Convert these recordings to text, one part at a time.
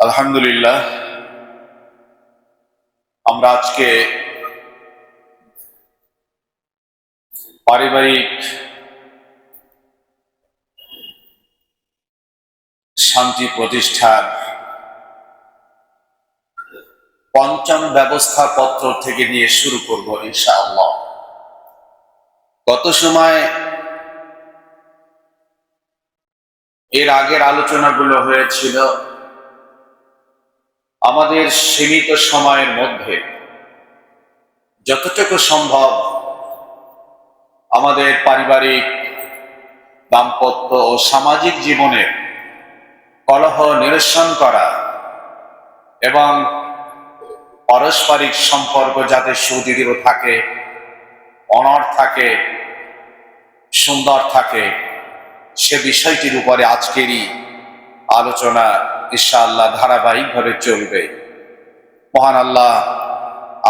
আলহামদুলিল্লাহ, আমরা আজকে পারিবারিক শান্তি প্রতিষ্ঠার পঞ্চম ব্যবস্থাপত্র থেকে নিয়ে শুরু করব ইনশাআল্লাহ। গত সময় এর আগের আলোচনাগুলো হয়েছিল আমাদের সীমিত সময়ের মধ্যে যতটুকু সম্ভব আমাদের পারিবারিক, দাম্পত্য ও সামাজিক জীবনে কলহ নিরসন করা এবং পারস্পরিক সম্পর্ক যাতে সুদৃঢ় থাকে অনর থাকে, সুন্দর থাকে, সে বিষয়টির উপরে আজকেরই আলোচনা ইনশাআল্লাহ ধারাবাহিকভাবে চলবে। মহান আল্লাহ,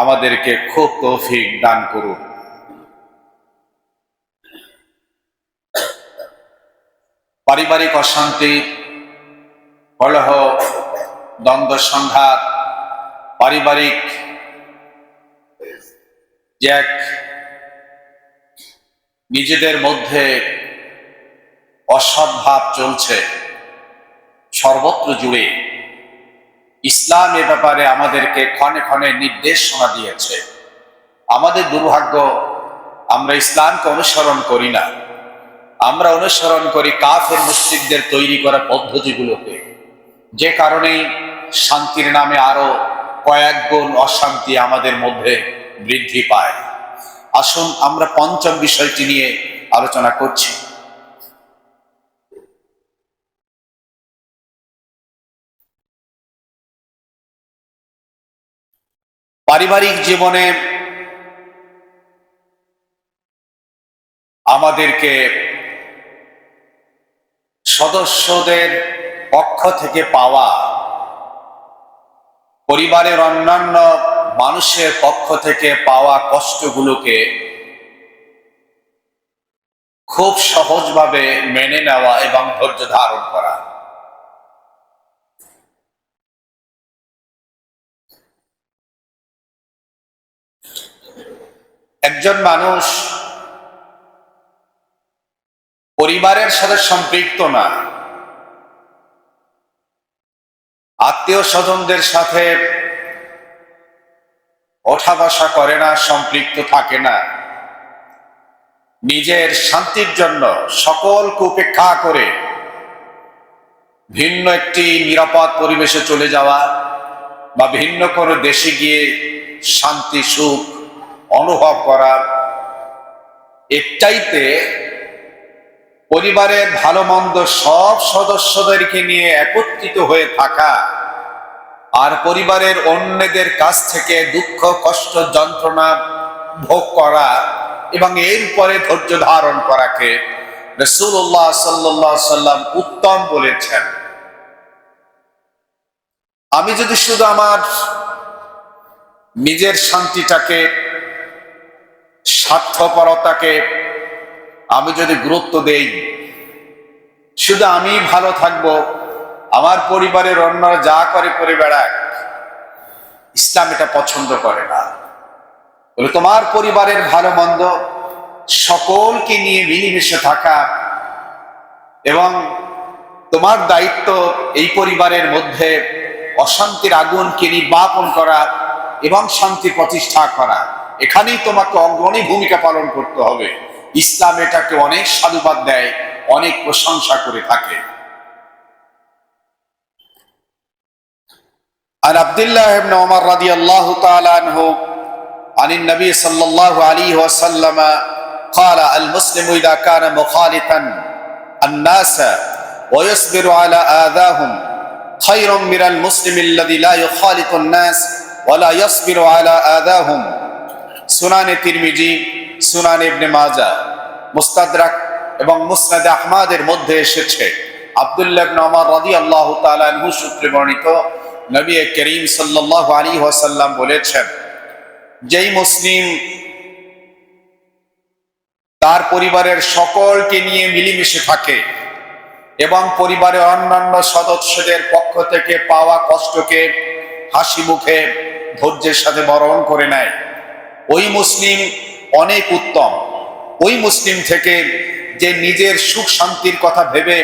আমাদেরকে খুব তৌফিক দান করুন। পারিবারিক অশান্তি, কলহ, দ্বন্দ্ব, সংঘাত, পারিবারিক যে এক নিজেদের মধ্যে অসদ্ভাব চলছে। সর্বত্র জুড়ে ইসলাম এ ব্যাপারে আমাদেরকে ক্ষণে ক্ষণে নির্দেশনা দিয়েছে। আমাদের দুর্ভাগ্য, আমরা ইসলামকে অনুসরণ করি না। আমরা অনুসরণ করি কাফের মুসলিমদের তৈরি করা পদ্ধতিগুলোকে। যে কারণেই শান্তির নামে আরও কয়েক গুণ অশান্তি আমাদের মধ্যে বৃদ্ধি পায়। আসুন আমরা পঞ্চম বিষয়টি নিয়ে আলোচনা করছি। পারিবারিক জীবনে আমাদেরকে সদস্যদের পক্ষ থেকে পাওয়া, পরিবারের অন্যান্য মানুষের পক্ষ থেকে পাওয়া কষ্টগুলোকে খুব সহজভাবে মেনে নেওয়া এবং ধৈর্য ধারণ করা। একজন মানুষ পরিবারের সাথে সম্পৃক্ত না, আত্মীয় স্বজনদের সাথে ওঠা বসা করে না, সম্পৃক্ত থাকে না, নিজের শান্তির জন্য সকলকে উপেক্ষা করে ভিন্ন একটি নিরাপদ পরিবেশে চলে যাওয়া বা ভিন্ন কোনো দেশে গিয়ে শান্তি, সুখ অনুভব করা এর পরিবারের ভালো মন্দ সব সদস্যদেরকে নিয়ে একত্রিত হয়ে থাকা আর পরিবারের অন্যদের কাছ থেকে দুঃখ, কষ্ট, যন্ত্রণা ভোগ করা এবং এর পরে ধৈর্য ধারণ করাকে রসুল্লাহ সাল্লাহ সাল্লাম উত্তম বলেছেন। আমি যদি শুধু আমার নিজের শান্তিটাকে স্বার্থপরতাকে আমি যদি গুরুত্ব দেই, শুধু আমি ভালো থাকব, আমার পরিবারের অন্যরা যা করে করে বেড়াক, ইসলাম এটা পছন্দ করে না। বলে তোমার পরিবারের ভালো মন্দ সকলকে নিয়ে মিলেমিশে থাকা এবং তোমার দায়িত্ব এই পরিবারের মধ্যে অশান্তির আগুনকে নির্বাপন করা এবং শান্তি প্রতিষ্ঠা করা। এখানেই তোমাকে অগ্রণী ভূমিকা পালন করতে হবে ইসলাম এটাকে অনেক সাধুবাদ দেয় অনেক প্রশংসা করে থাকে আর আব্দুল্লাহ ইবনে ওমর রাদিয়াল্লাহু তাআলা আনহু عن النبي صلى الله عليه وسلم قال المسلم إذا كان مخالطا الناس ويصبر على آذاهم خير من المسلم الذي لا يخالط الناس ولا يصبر على آذاهم সুনানে তিরমিজি, সুনান ইবনে মাজা, মুস্তাদরাক এবং মুসনাদ আহমাদের মধ্যে এসেছে। আব্দুল্লাহ ওমর রাদিয়াল্লাহু তাআলা আনহু সূত্রে বর্ণিত নবী করিম সাল্লাল্লাহু আলাইহি ওয়াসাল্লাম বলেছেন, যেই মুসলিম তার পরিবারের সকলকে নিয়ে মিলেমিশে থাকে এবং পরিবারের অন্যান্য সদস্যদের পক্ষ থেকে পাওয়া কষ্টকে হাসি মুখে ধৈর্যের সাথে বরণ করে নেয় ওই মুসলিম অনেক উত্তম ওই মুসলিম থেকে যে নিজের সুখ শান্তির কথা ভেবে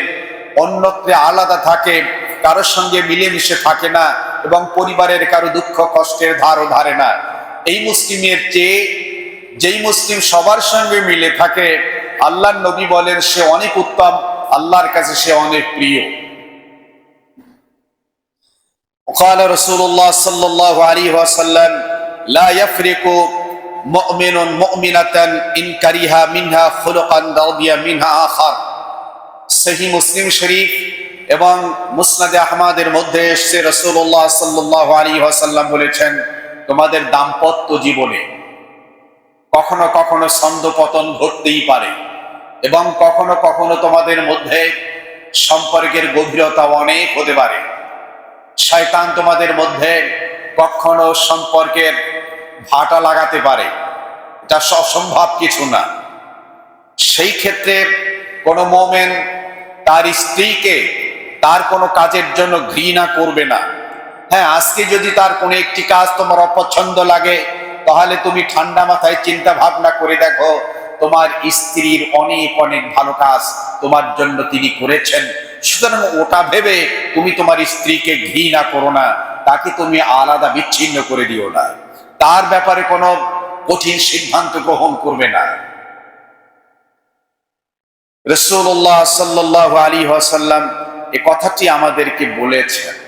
অন্যত্রে আলাদা থাকে কারোর সঙ্গে মিলেমিশে থাকে না এবং পরিবারের কারো দুঃখ কষ্টের ধারও ধারে না এই মুসলিমের চেয়ে যেই মুসলিম সবার সঙ্গে মিলে থাকে আল্লাহর নবী বলেন সে অনেক উত্তম আল্লাহর কাছে সে অনেক প্রিয় وقال رسول الله صلى الله عليه وسلم لا يفرق مؤمن مؤمنة إن كره منها خلقا رضي منها آخر সহি মুসলিম শরীফ এবং মুসনাদে আহমাদের মধ্যে এসছে রসুল্লাহ সাল্লাহ আলী ওয়াসাল্লাম বলেছেন তোমাদের দাম্পত্য জীবনে কখনো কখনো ছন্দপতন ঘটতেই পারে এবং কখনো কখনো তোমাদের মধ্যে সম্পর্কের গভীরতা অনেক হতে পারে শয়তান তোমাদের মধ্যে কখনো সম্পর্কের ভাটা লাগাতে পারে। এটা সব সম্ভব কিছু না। সেই ক্ষেত্রে কোনো মোমেন তার স্ত্রীকে তার কোনো কাজের জন্য ঘৃণা করবে না। হ্যাঁ আজকে যদি তার কোনো একটি কাজ তোমার অপছন্দ লাগে, তাহলে তুমি ঠান্ডা মাথায় চিন্তা ভাবনা করে দেখো, তোমার স্ত্রীর অনেক অনেক ভালো কাজ তোমার জন্য তিনি করেছেন। সুতরাং ওটা ভেবে তুমি তোমার স্ত্রীকে ঘৃণা করো না, তাকে তুমি আলাদা বিচ্ছিন্ন করে দিও না। তার ব্যাপারে কোনো কঠিন সিদ্ধান্ত গ্রহণ করবে না। রসুল্লাহ সাল্লাহ আলী আসাল্লাম এ কথাটি আমাদেরকে বলেছেন।